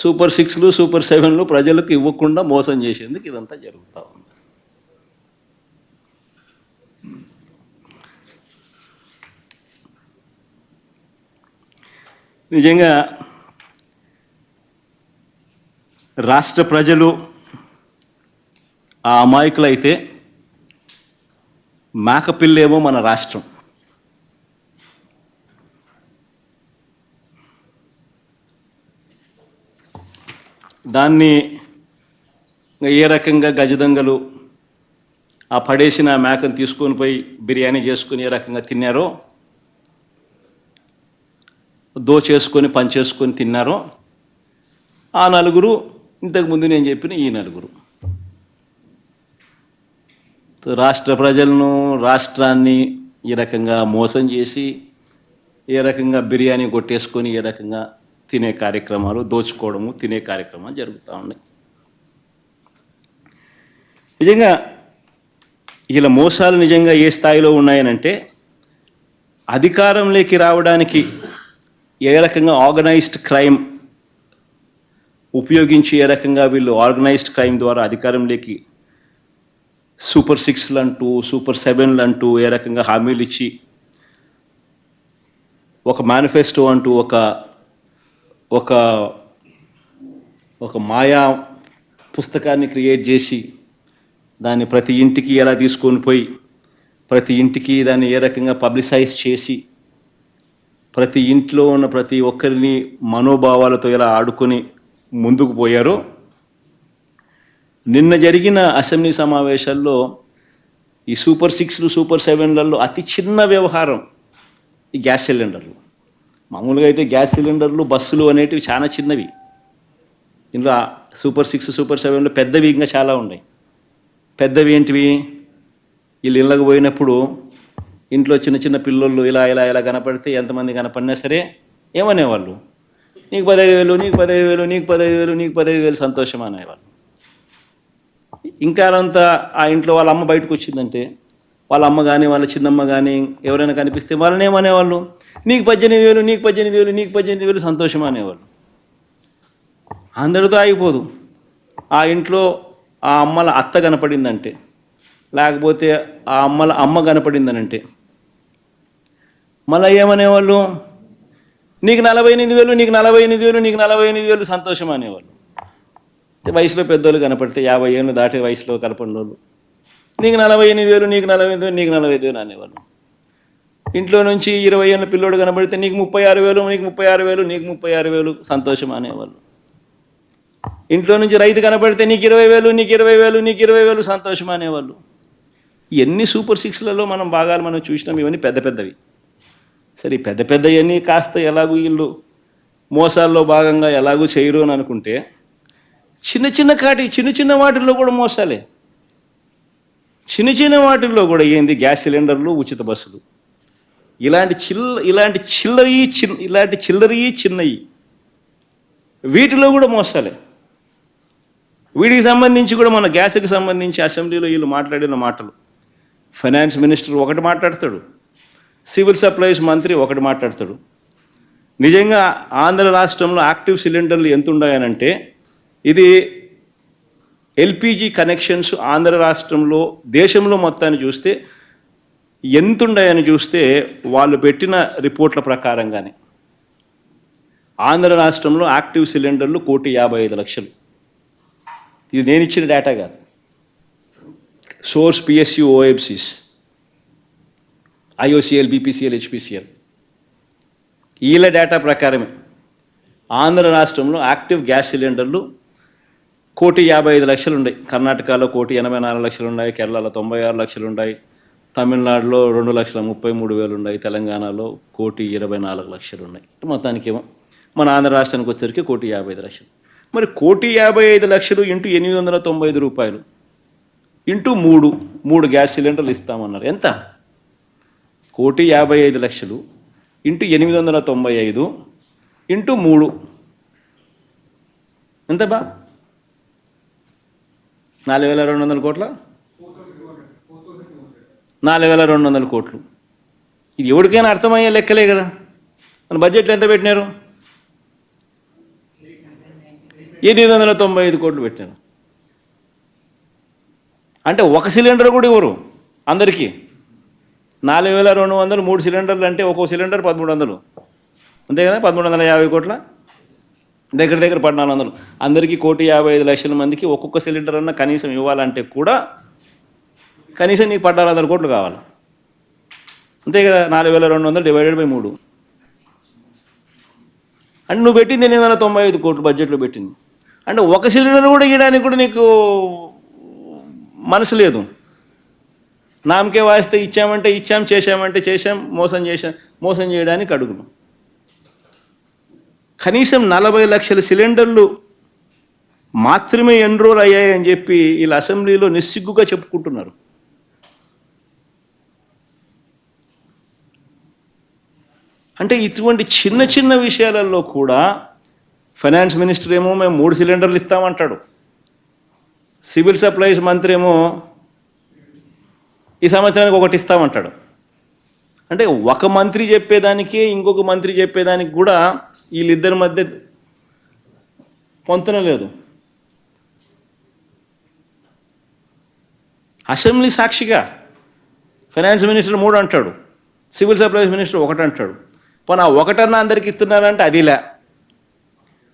Super సిక్స్లు super సెవెన్లు ప్రజలకు ఇవ్వకుండా మోసం చేసేందుకు ఇదంతా జరుగుతూ ఉంది. నిజంగా రాష్ట్ర ప్రజలు ఆ అమాయకులైతే మేకపిల్లేమో మన రాష్ట్రం. దాన్ని ఏ రకంగా గజదంగలు ఆ పడేసిన మేకను తీసుకొని పోయి బిర్యానీ చేసుకొని ఏ రకంగా తిన్నారో దోచేసుకొని పంచేసుకొని తిన్నారో ఆ నలుగురు ఇంతకుముందు నేను చెప్పిన ఈ నలుగురు. రాష్ట్ర ప్రజలను రాష్ట్రాన్ని ఈ రకంగా మోసం చేసి ఏ రకంగా బిర్యానీ కొట్టేసుకొని ఏ రకంగా తినే కార్యక్రమాలు దోచుకోవడము తినే కార్యక్రమాలు జరుగుతూ ఉన్నాయి. నిజంగా ఇలా మోసాలు నిజంగా ఏ స్థాయిలో ఉన్నాయనంటే అధికారంలోకి రావడానికి ఏ రకంగా ఆర్గనైజ్డ్ క్రైమ్ ఉపయోగించి ఏ రకంగా వీళ్ళు ఆర్గనైజ్డ్ క్రైమ్ ద్వారా అధికారంలోకి సూపర్ సిక్స్లు అంటూ సూపర్ సెవెన్లు అంటూ ఏ రకంగా హామీలు ఇచ్చి ఒక మేనిఫెస్టో అంటూ ఒక ఒక ఒక మాయా పుస్తకాన్ని క్రియేట్ చేసి దాన్ని ప్రతి ఇంటికి ఎలా తీసుకొని పోయి ప్రతి ఇంటికి దాన్ని ఏ రకంగా పబ్లిసైజ్ చేసి ప్రతి ఇంట్లో ఉన్న ప్రతి ఒక్కరిని మనోభావాలతో ఎలా ఆడుకొని ముందుకు పోయారో నిన్న జరిగిన అసెంబ్లీ సమావేశాల్లో ఈ సూపర్ సిక్స్లు సూపర్ సెవెన్లలో అతి చిన్న వ్యవహారం ఈ గ్యాస్ సిలిండర్లు. మామూలుగా అయితే గ్యాస్ సిలిండర్లు బస్సులు అనేటివి చాలా చిన్నవి. ఇందులో సూపర్ సిక్స్ సూపర్ సెవెన్లు పెద్దవి ఇంకా చాలా ఉన్నాయి. పెద్దవి ఏంటివి? వీళ్ళు ఇళ్ళకు పోయినప్పుడు ఇంట్లో చిన్న చిన్న పిల్లలు ఇలా ఇలా ఇలా కనపడితే ఎంతమంది కనపడినా సరే ఏమనేవాళ్ళు? నీకు పదహైదు వేలు నీకు పదహైదు వేలు నీకు పదహైదు వేలు నీకు పదహైదు వేలు సంతోషం అనేవాళ్ళు. ఇంకా అంతా ఆ ఇంట్లో వాళ్ళ అమ్మ బయటకు వచ్చిందంటే వాళ్ళ అమ్మ కానీ వాళ్ళ చిన్నమ్మ కానీ ఎవరైనా కనిపిస్తే వాళ్ళని ఏమనేవాళ్ళు? నీకు పద్దెనిమిది వేలు నీకు పద్దెనిమిది వేలు నీకు పద్దెనిమిది వేలు సంతోషం అనేవాళ్ళు. అందరితో ఆగిపోదు. ఆ ఇంట్లో ఆ అమ్మల అత్త కనపడిందంటే లేకపోతే ఆ అమ్మల అమ్మ కనపడిందనంటే. మళ్ళీ ఏమనేవాళ్ళు? నీకు నలభై ఎనిమిది వేలు నీకు నలభై ఎనిమిది వేలు నీకు నలభై ఎనిమిది వేలు సంతోషం అనేవాళ్ళు. వయసులో పెద్దోళ్ళు కనపడితే యాభై ఏళ్ళు దాటే వయసులో కనపడిన వాళ్ళు నీకు నలభై ఎనిమిది వేలు నీకు నలభై ఎనిమిది వేలు నీకు నలభై ఐదు వేలు అనేవాళ్ళు. ఇంట్లో నుంచి ఇరవై ఏళ్ళ పిల్లోడు కనబడితే నీకు ముప్పై ఆరు వేలు నీకు ముప్పై ఆరు వేలు నీకు ముప్పై ఆరు వేలు సంతోషం అనేవాళ్ళు. ఇంట్లో నుంచి రైతు కనబడితే నీకు ఇరవై వేలు నీకు ఇరవై వేలు నీకు ఇరవై వేలు సంతోషం అనేవాళ్ళు. ఎన్ని సూపర్ సిక్స్లలో మనం భాగాలు మనం చూసినాం ఇవన్నీ పెద్ద పెద్దవి. సరే పెద్ద పెద్దవన్నీ కాస్త ఎలాగూ వీళ్ళు మోసాల్లో భాగంగా ఎలాగూ చేయరు అని అనుకుంటే చిన్న చిన్న కాటి చిన్న చిన్న వాటిల్లో కూడా మోసాలే. చిన్న చిన్న వాటిల్లో కూడా ఏంది? గ్యాస్ సిలిండర్లు ఉచిత బస్సులు. ఇలాంటి చిల్ల ఇలాంటి చిల్లరి చిన్న ఇలాంటి చిల్లరి చిన్నవి వీటిలో కూడా మోసాలే. వీటికి సంబంధించి కూడా మన గ్యాస్కి సంబంధించి అసెంబ్లీలో వీళ్ళు మాట్లాడిన మాటలు. ఫైనాన్స్ మినిస్టర్ ఒకటి మాట్లాడతాడు. సివిల్ సప్లైస్ మంత్రి ఒకటి మాట్లాడతాడు. నిజంగా ఆంధ్ర రాష్ట్రంలో యాక్టివ్ సిలిండర్లు ఎంత ఉన్నాయనంటే ఇది ఎల్పిజి కనెక్షన్స్ ఆంధ్ర రాష్ట్రంలో దేశంలో మొత్తాన్ని చూస్తే ఎంత చూస్తే వాళ్ళు పెట్టిన రిపోర్ట్ల ప్రకారంగానే. ఆంధ్ర రాష్ట్రంలో యాక్టివ్ సిలిండర్లు కోటి యాభై ఐదు లక్షలు. ఇది నేను ఇచ్చిన డేటా కాదు. Source PSU OFCs IOCL BPCL HPCL. వీళ్ళ డేటా ప్రకారమే ఆంధ్ర రాష్ట్రంలో యాక్టివ్ గ్యాస్ సిలిండర్లు కోటి యాభై ఐదు లక్షలు ఉన్నాయి కర్ణాటకలో కోటి ఎనభై నాలుగు లక్షలు ఉన్నాయి కేరళలో తొంభై ఆరు లక్షలు ఉన్నాయి తమిళనాడులో రెండు లక్షల ముప్పై మూడు వేలు ఉన్నాయి. తెలంగాణలో కోటి ఇరవై నాలుగు లక్షలు ఉన్నాయి. మొత్తానికేమో మన ఆంధ్ర రాష్ట్రానికి వచ్చేసరికి కోటి యాభై ఐదు లక్షలు. మరి కోటి యాభై ఐదు లక్షలు ఇంటూ ఎనిమిది వందల తొంభై ఐదు రూపాయలు. ఇంటూ మూడు మూడు గ్యాస్ సిలిండర్లు ఇస్తామన్నారు. ఎంత? కోటి యాభై ఐదు లక్షలు ఇంటూ ఎనిమిది వందల తొంభై ఐదు ఇంటూ మూడు. ఎంత బా? నాలుగు వేల రెండు వందల కోట్ల? నాలుగు వేల రెండు వందల కోట్లు. ఇది ఎవరికైనా అర్థమయ్యే లెక్కలే కదా. మన బడ్జెట్లో ఎంత పెట్టినారు? ఎనిమిది వందల తొంభై ఐదు కోట్లు పెట్టారు అంటే ఒక సిలిండర్ కూడా ఇవ్వరు అందరికీ. నాలుగు వేల రెండు వందలు మూడు సిలిండర్లు అంటే ఒక్కో సిలిండర్ పదమూడు వందలు. అంతే కదా? పదమూడు వందల యాభై కోట్ల? దగ్గర దగ్గర పద్నాలుగు వందలు. అందరికీ కోటి యాభై ఐదు లక్షల మందికి ఒక్కొక్క సిలిండర్ అన్న కనీసం ఇవ్వాలంటే కూడా కనీసం నీకు పద్నాలుగు వందల కోట్లు కావాలి. అంతే కదా నాలుగు వేల రెండు వందలు డివైడెడ్ బై మూడు. అండ్ నువ్వు పెట్టింది ఎనిమిది వందల తొంభై ఐదు కోట్లు బడ్జెట్లో పెట్టింది. అంటే ఒక సిలిండర్ కూడా ఇవ్వడానికి కూడా నీకు మనసు లేదు. నామకే వాయిస్తే ఇచ్చామంటే ఇచ్చాం చేశామంటే చేశాం మోసం చేశాం మోసం చేయడానికి అడుగును కనీసం నలభై లక్షల సిలిండర్లు మాత్రమే ఎన్రోల్ అయ్యాయని చెప్పి వీళ్ళ అసెంబ్లీలో నిస్సిగ్గుగా చెప్పుకుంటున్నారు. అంటే ఇటువంటి చిన్న చిన్న విషయాలలో కూడా ఫైనాన్స్ మినిస్టర్ ఏమో మేము మూడు సిలిండర్లు ఇస్తామంటాడు. సివిల్ సప్లైస్ మంత్రి ఏమో ఈ సంవత్సరానికి ఒకటి ఇస్తామంటాడు. అంటే ఒక మంత్రి చెప్పేదానికి ఇంకొక మంత్రి చెప్పేదానికి కూడా వీళ్ళిద్దరి మధ్య పొంతన లేదు. అసెంబ్లీ సాక్షిగా ఫైనాన్స్ మినిస్టర్ మూడు అంటాడు. సివిల్ సప్లైస్ మినిస్టర్ ఒకటి అంటాడు పోనీ ఆ ఒకటన్నా అందరికి ఇస్తున్నారంటే అదిలే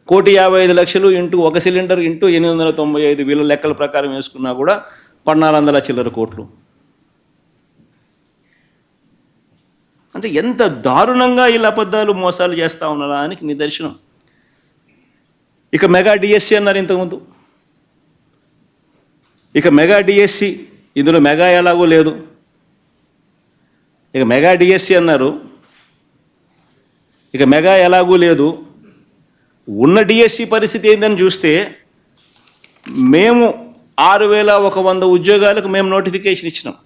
కోటి యాభై ఐదు లక్షలు ఇంటూ ఒక సిలిండర్ ఇంటూ ఎనిమిది వందల తొంభై ఐదు వీళ్ళ లెక్కల ప్రకారం వేసుకున్నా కూడా పద్నాలుగు వందల చిల్లర కోట్లు. అంటే ఎంత దారుణంగా వీళ్ళ అబద్ధాలు మోసాలు చేస్తూ ఉన్నారా అని నిదర్శనం. ఇక మెగా డిఎస్సి అన్నారు ఇంతకుముందు. ఇక మెగా డిఎస్సి ఇందులో మెగా ఎలాగో లేదు. ఇక మెగా డిఎస్సి అన్నారు ఇక మెగా ఎలాగూ లేదు. ఉన్న డిఎస్సి పరిస్థితి ఏంటని చూస్తే మేము ఆరు వేల ఒక వంద ఉద్యోగాలకు మేము నోటిఫికేషన్ ఇచ్చినాం.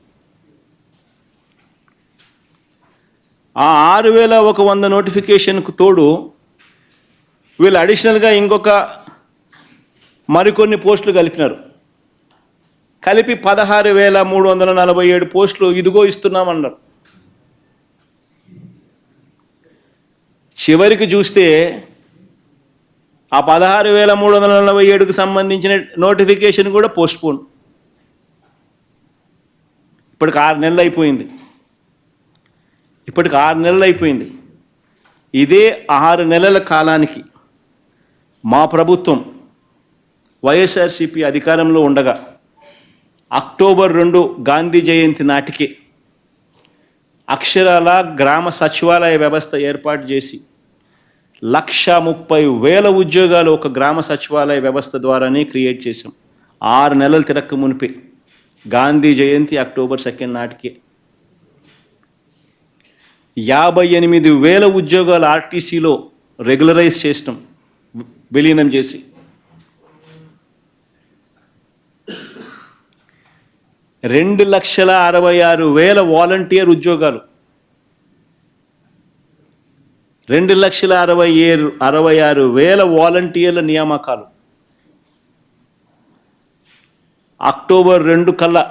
ఆ ఆరు వేల ఒక వంద నోటిఫికేషన్కు తోడు వీళ్ళు అడిషనల్గా ఇంకొక మరికొన్ని పోస్టులు కలిపినారు. కలిపి పదహారు వేల మూడు వందల నలభై ఏడు పోస్టులు ఇదిగో ఇస్తున్నామన్నారు. చివరికి చూస్తే ఆ పదహారు వేల మూడు వందల నలభై ఏడుకు సంబంధించిన నోటిఫికేషన్ కూడా పోస్ట్పోన్. ఇప్పటికి ఆరు నెలలు అయిపోయింది. ఇప్పటికి ఆరు నెలలు అయిపోయింది. ఇదే ఆరు నెలల కాలానికి మా ప్రభుత్వం వైఎస్ఆర్సిపి అధికారంలో ఉండగా అక్టోబర్ రెండు గాంధీ జయంతి నాటికి అక్షరాల గ్రామ సచివాలయ వ్యవస్థ ఏర్పాటు చేసి లక్ష ముప్పై వేల ఉద్యోగాలు ఒక గ్రామ సచివాలయ వ్యవస్థ ద్వారానే క్రియేట్ చేశాం. ఆరు నెలలు తిరక్క మునిపే. గాంధీ జయంతి అక్టోబర్ సెకండ్ నాటికే. యాభై ఎనిమిది వేల ఉద్యోగాలు ఆర్టీసీలో రెగ్యులరైజ్ చేసినాం. విలీనం చేసి. రెండు లక్షల అరవై ఆరు వేల వాలంటీర్ ఉద్యోగాలు రెండు లక్షల అరవై ఏడు అరవై ఆరు వేల వాలంటీర్ల నియామకాలు. అక్టోబర్ రెండు కల్లా